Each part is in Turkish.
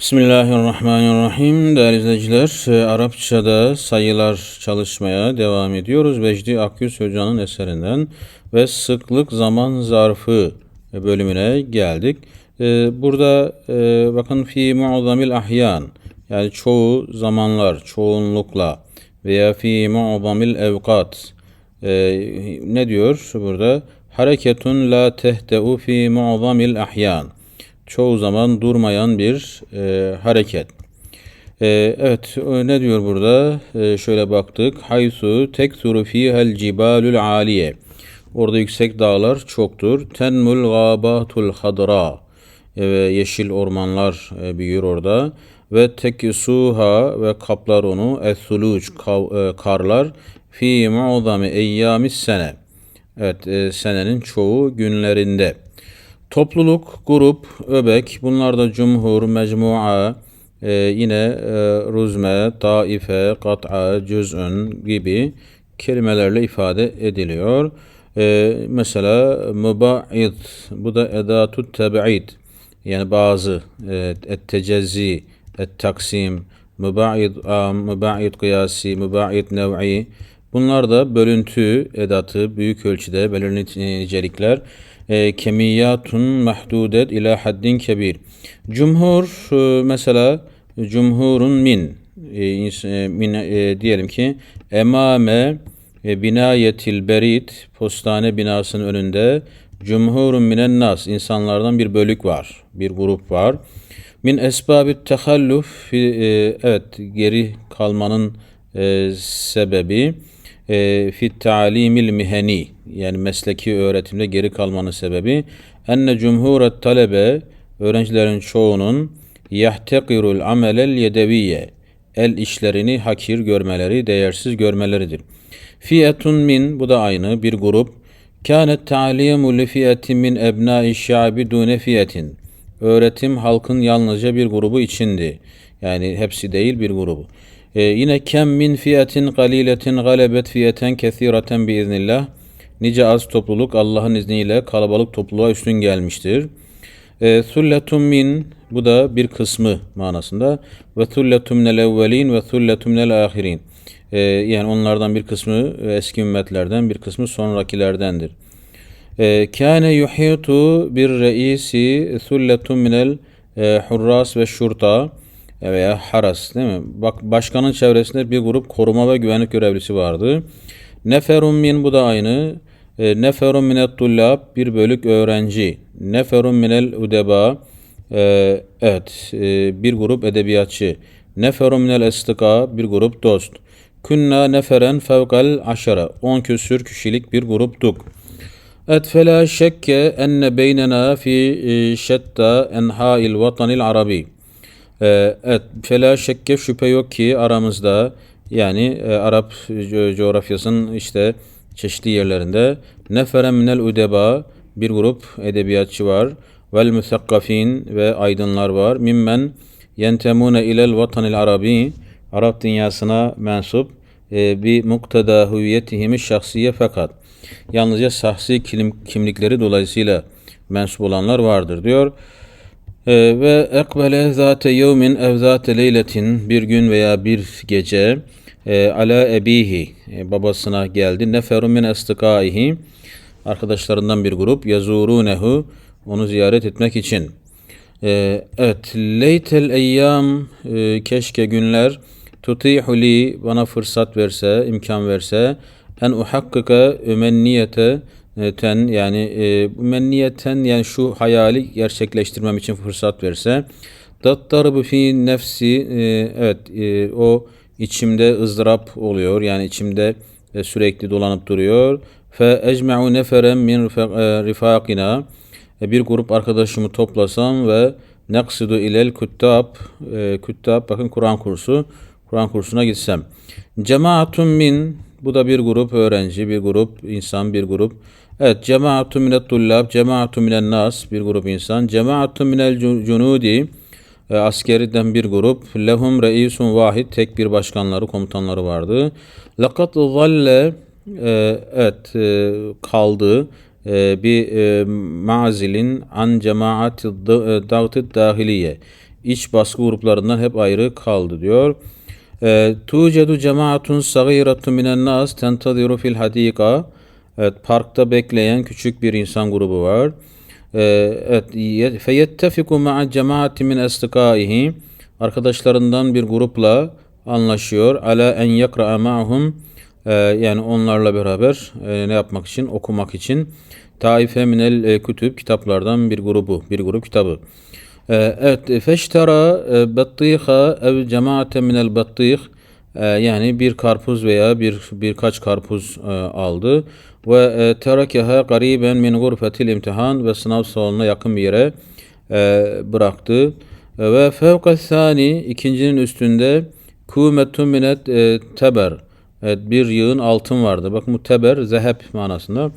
Bismillahirrahmanirrahim. Değerli izleyiciler, e, Arapçada sayılar çalışmaya devam ediyoruz. Vecdi Akyüz Hoca'nın eserinden ve sıklık zaman zarfı bölümüne geldik. E, Burada e, bakın fi mu'zamil ahyan yani çoğu zamanlar, çoğunlukla veya fi mu'zamil evkat ne diyor burada? Hareketun la tehteu fi mu'zamil ahyan çoğu zaman durmayan bir e, hareket. E, evet ne diyor burada? E, şöyle baktık. Haysu teksuru fihel cibalul aliye. Orada yüksek dağlar çoktur. Tenmul gabatul hadra. E, yeşil ormanlar e, büyür orada. Ve tekisuha ve kaplar onu esuluc e, karlar fi mu'zami eyyamis sene. Evet e, senenin çoğu günlerinde. Topluluk, grup, öbek, bunlar da cumhur, mecmua, e, yine e, ruzme, taife, kat'a, cüz'ün gibi kelimelerle ifade ediliyor. E, mesela müba'id, bu da edatut tebi'id, yani bazı, e, et-tecezzi, et-taksim, müba'id am, müba'id kıyasi, müba'id nev'i, bunlar da bölüntü edatı, büyük ölçüde belirli nicelikler e, kemiyatun mahdudet ila haddin kebir. Cumhur e, mesela cumhurun min e, e, min diyelim ki emame binayetil berit postane binasının önünde cumhurun minen nas insanlardan bir bölük var. Bir grup var. Min esbabit tehalluf evet geri kalmanın sebebi e, fit talimil miheni yani mesleki öğretimde geri kalmanın sebebi enne cumhuret talebe öğrencilerin çoğunun yahtekirul amelel yedeviye el işlerini hakir görmeleri, değersiz görmeleridir. Fiyetun min bu da aynı bir grup. Kânet ta'limu li fiyetin min ebnâi şa'bi dune fiyetin. Öğretim halkın yalnızca bir grubu içindi. Yani hepsi değil bir grubu. Ee, yine kem min fiyetin galiletin galebet fiyeten kesireten biiznillah. Nice az topluluk Allah'ın izniyle kalabalık topluluğa üstün gelmiştir. E, Thulletun min bu da bir kısmı manasında. Ve thulletun minel evvelin ve thulletun minel ahirin. E, yani onlardan bir kısmı eski ümmetlerden bir kısmı sonrakilerdendir. E, kâne yuhitu bir reisi thulletun minel e, hurras ve şurta veya haras değil mi? Bak başkanın çevresinde bir grup koruma ve güvenlik görevlisi vardı. Neferun min bu da aynı. E, neferun minet tullab bir bölük öğrenci. Neferun minel udeba e, evet e, bir grup edebiyatçı. Neferun minel estika bir grup dost. Künna neferen fevkal aşara. On küsür kişilik bir gruptuk. Et fela şekke enne beynena fi şetta enha'il vatanil arabi. Evet, fela şekke şüphe yok ki aramızda yani Arap coğrafyasının işte çeşitli yerlerinde. Neferen minel udeba bir grup edebiyatçı var. Vel müsekkafin ve aydınlar var. Mimmen yentemune ilel vatanil arabi Arap dünyasına mensup e, bir muktada hüviyetihimi şahsiye fakat. Yalnızca şahsi kimlikleri dolayısıyla mensup olanlar vardır diyor. E, ve ekbele zate yevmin ev zate leyletin bir gün veya bir gece e, ala ebihi e, babasına geldi. Neferun min estikaihi arkadaşlarından bir grup yazurunehu onu ziyaret etmek için. E, evet leytel eyyam e, keşke günler tutihu li bana fırsat verse imkan verse en uhakkika ümenniyete ten yani e, yani şu hayali gerçekleştirmem için fırsat verse dattarbu fi nefsi evet o içimde ızdırap oluyor. Yani içimde e, sürekli dolanıp duruyor. Fe ecme'u neferen min rifakina e, bir grup arkadaşımı toplasam ve neksidu ilel küttab e, küttab bakın Kur'an kursu Kur'an kursuna gitsem. Cemaatun min bu da bir grup öğrenci, bir grup insan, bir grup. Evet, cemaatun minet tullab, cemaatun minen nas, bir grup insan. Cemaatun minel cunudi, e, askeriden bir grup. Lehum reisun vahid tek bir başkanları, komutanları vardı. Lakat zalle e, evet e, kaldı e, bir mazilin an cemaati dağıtı dahiliye. iç baskı gruplarından hep ayrı kaldı diyor. Tucedu cemaatun sagiratun minen nas tentadiru fil hadika. Evet, parkta bekleyen küçük bir insan grubu var. E, evet, feyettefiku ma'a cemaati min estikaihi. Arkadaşlarından bir grupla anlaşıyor. Ala en yakra ma'hum e, yani onlarla beraber e, ne yapmak için? Okumak için. Taife minel e, kütüb kitaplardan bir grubu, bir grup kitabı. E, evet, feştera e, battiha ev cemaate minel battih yani bir karpuz veya bir birkaç karpuz e, aldı ve e, terakeha gariben min gurfetil imtihan ve sınav salonuna yakın bir yere e, bıraktı. Ve fevka sani ikincinin üstünde kumetun minet teber Evet, bir yığın altın vardı. Bak muteber zehep manasında.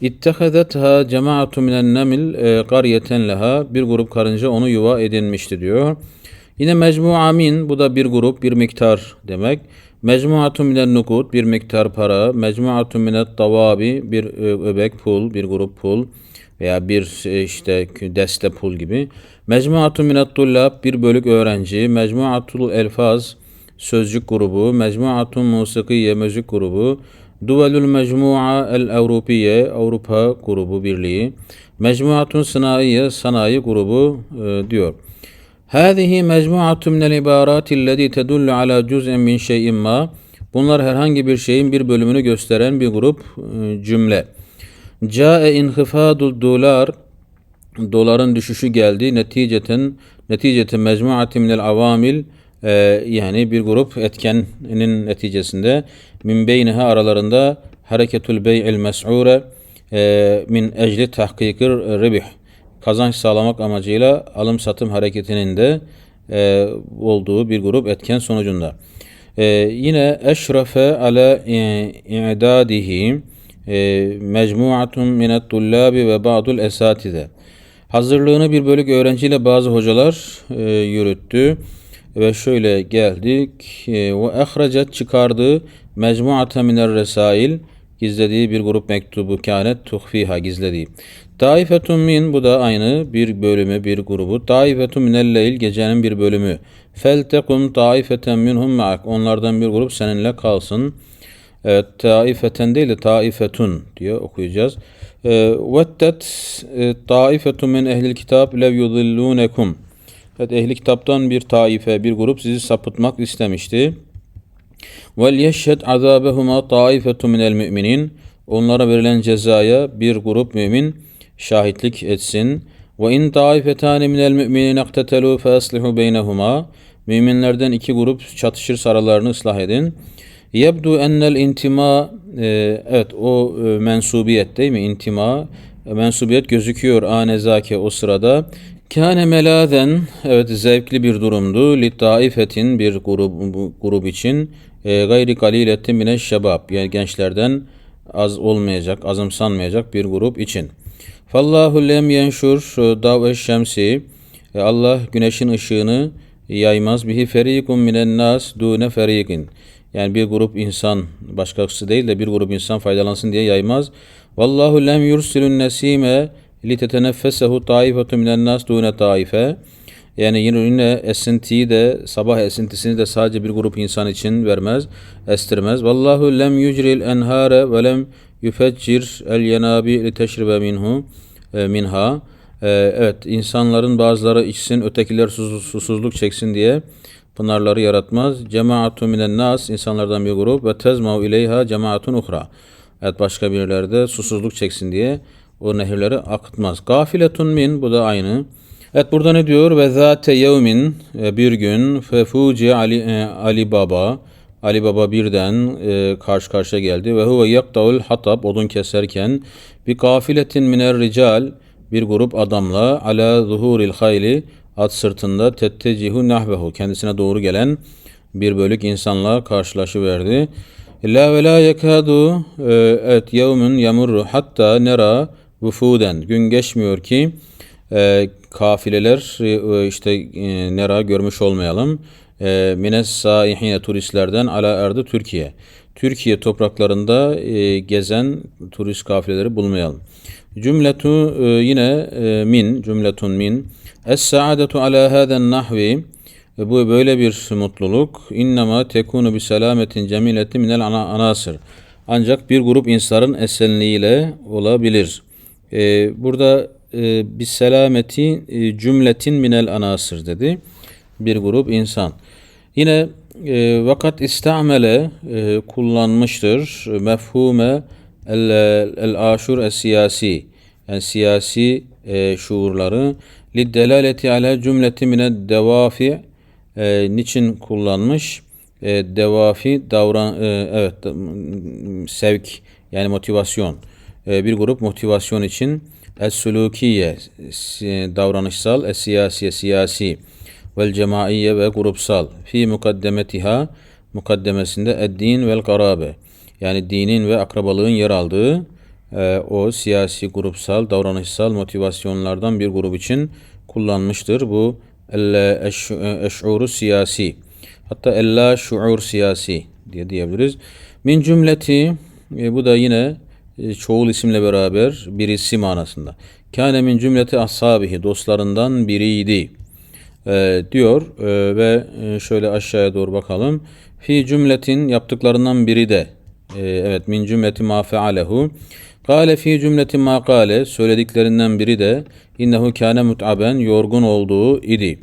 İttehadetha cemaatu minen nemil e, qariyeten leha bir grup karınca onu yuva edinmişti diyor. Yine mecmua min bu da bir grup bir miktar demek. Mecmuatu minen nukut bir miktar para. Mecmuatu minet davabi bir e, öbek pul bir grup pul veya bir e, işte deste pul gibi. Mecmuatu minet tullab bir bölük öğrenci. Mecmuatul elfaz sözcük grubu, Mecmuatun Musikiye müzik grubu, Duvelül Mecmua el Avrupiye Avrupa grubu birliği, Mecmuatun Sanayiye sanayi grubu e, diyor. Hâzihi mecmuatun minel ibarati lezî tedullu ala cüz'in min şeyin ma. Bunlar herhangi bir şeyin bir bölümünü gösteren bir grup e, cümle. Câe inhifâdul dolar doların düşüşü geldi. Neticeten neticete mecmuatin minel avamil e, yani bir grup etkenin neticesinde min beyniha aralarında hareketul bey'il mes'ure e, min ecli tahkikir ribih kazanç sağlamak amacıyla alım satım hareketinin de e, olduğu bir grup etken sonucunda. E, yine eşrefe ale i'dadihi e, mecmuatun minet tullabi ve ba'dul esatize. Hazırlığını bir bölük öğrenciyle bazı hocalar e, yürüttü. Ve şöyle geldik. E, ve ehracet çıkardı mecmuate miner resail gizlediği bir grup mektubu kânet tuhfiha gizlediği. Taifetun min bu da aynı bir bölümü bir grubu. Taifetun minel leyl gecenin bir bölümü. Feltekum taifeten minhum ma'ak onlardan bir grup seninle kalsın. Evet, taifeten değil de taifetun diye okuyacağız. E, Vettet e, taifetun min ehlil kitap lev yudillunekum. Evet ehli kitaptan bir taife, bir grup sizi sapıtmak istemişti. Vel yeşhed azabehuma taifetu minel müminin. Onlara verilen cezaya bir grup mümin şahitlik etsin. Ve in taifetani minel müminin aktetelu fe aslihu beynehuma. Müminlerden iki grup çatışır aralarını ıslah edin. Yebdu ennel intima e, evet o e, mensubiyet değil mi? İntima mensubiyet gözüküyor anezake o sırada. Kâne melâzen, evet zevkli bir durumdu. Li taifetin bir grup, grup için e, gayri kaliletin mine şebab yani gençlerden az olmayacak, azımsanmayacak bir grup için. Fallahu lem yenşur dav şemsi e, Allah güneşin ışığını yaymaz bihi ferikum minen nas dune ferikin. Yani bir grup insan başkası değil de bir grup insan faydalansın diye yaymaz. Vallahu lem yursilun nesime li teteneffesehu taifetun minen nas dune taife. Yani yine esintiyi de sabah esintisini de sadece bir grup insan için vermez, estirmez. Vallahu lem yucril enhare ve lem yufeccir el yenabi li teşribe minhu minha. E, evet insanların bazıları içsin, ötekiler sus, susuzluk çeksin diye pınarları yaratmaz. Cemaatu minen nas insanlardan bir grup ve tezmau ileyha cemaatun uhra. Evet başka birilerde susuzluk çeksin diye o nehirleri akıtmaz. Gafiletun min bu da aynı. Evet burada ne diyor? Ve zate yevmin e, bir gün fefuci Ali, e, Ali Baba Ali Baba birden e, karşı karşıya geldi ve huve yaktaul hatab odun keserken bir kafiletin miner rical bir grup adamla ala zuhuril hayli at sırtında tettecihu nahvehu kendisine doğru gelen bir bölük insanla karşılaşıverdi. La ve la yekadu et yevmun yamurru hatta nera vufuden gün geçmiyor ki e, kafileler e, işte e, nera görmüş olmayalım. E, mines saihine turistlerden ala erdi Türkiye. Türkiye topraklarında e, gezen turist kafileleri bulmayalım. Cümletu e, yine e, min, cümletun min. Es-saadetu ala hâden nahvi ve bu böyle bir mutluluk innema tekunu bi selametin cemiletin minel ana anasır. Ancak bir grup insanın esenliğiyle olabilir. Ee, burada e, bir selameti e, cümletin minel anasır dedi. Bir grup insan. Yine e, vakat istamele e, kullanmıştır mefhume el, el aşur es siyasi yani siyasi e, şuurları liddelaleti ala cümleti mine devafi e, niçin kullanmış? E, devafi davran e, evet sevk yani motivasyon. E, bir grup motivasyon için es-sulukiye davranışsal, es-siyasiye siyasi vel cemaiye ve grupsal fi mukaddemetiha mukaddemesinde ed-din vel karabe yani dinin ve akrabalığın yer aldığı e, o siyasi grupsal davranışsal motivasyonlardan bir grup için kullanmıştır. Bu el eş'uru siyasi hatta ella şuur siyasi diye diyebiliriz. Min cümleti e, bu da yine e, çoğul isimle beraber birisi manasında. Kâne min cümleti ashabihi dostlarından biriydi. E, diyor e, ve e, şöyle aşağıya doğru bakalım. Fi cümletin yaptıklarından biri de evet min cümleti ma fealehu. Kale fi cümleti ma kale söylediklerinden biri de innehu kâne mut'aben yorgun olduğu idi.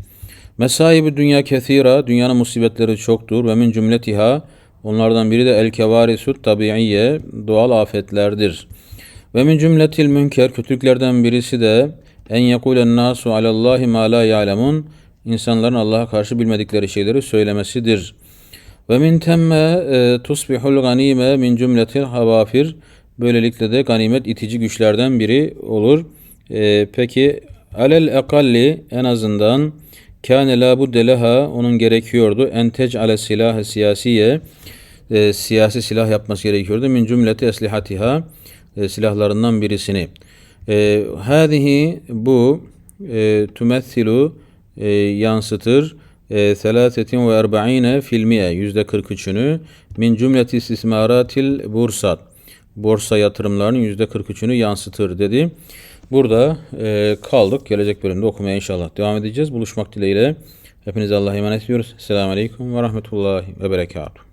Mesaibi dünya kethira dünyanın musibetleri çoktur ve min cümletiha onlardan biri de el kevarisut tabiiye doğal afetlerdir. Ve min cümletil münker kötülüklerden birisi de en yekulen nasu alallahi ma la ya'lemun insanların Allah'a karşı bilmedikleri şeyleri söylemesidir. Ve min temme e, tusbihul ganime min cümletil havafir böylelikle de ganimet itici güçlerden biri olur. E, peki alel ekalli en azından kâne la budde leha onun gerekiyordu en tec'ale silahı siyasiye e, siyasi silah yapması gerekiyordu min cümleti eslihatiha e, silahlarından birisini. E, hâzihi bu e, tümethilu e, yansıtır. E, Selâsetin ve erba'ine filmiye yüzde 43'ünü min cümleti istismaratil bursat borsa yatırımlarının yüzde 43'ünü yansıtır dedi. Burada e, kaldık. Gelecek bölümde okumaya inşallah devam edeceğiz. Buluşmak dileğiyle. Hepinize Allah'a emanet ediyoruz. Selamun Aleyküm ve Rahmetullahi ve Berekatuhu.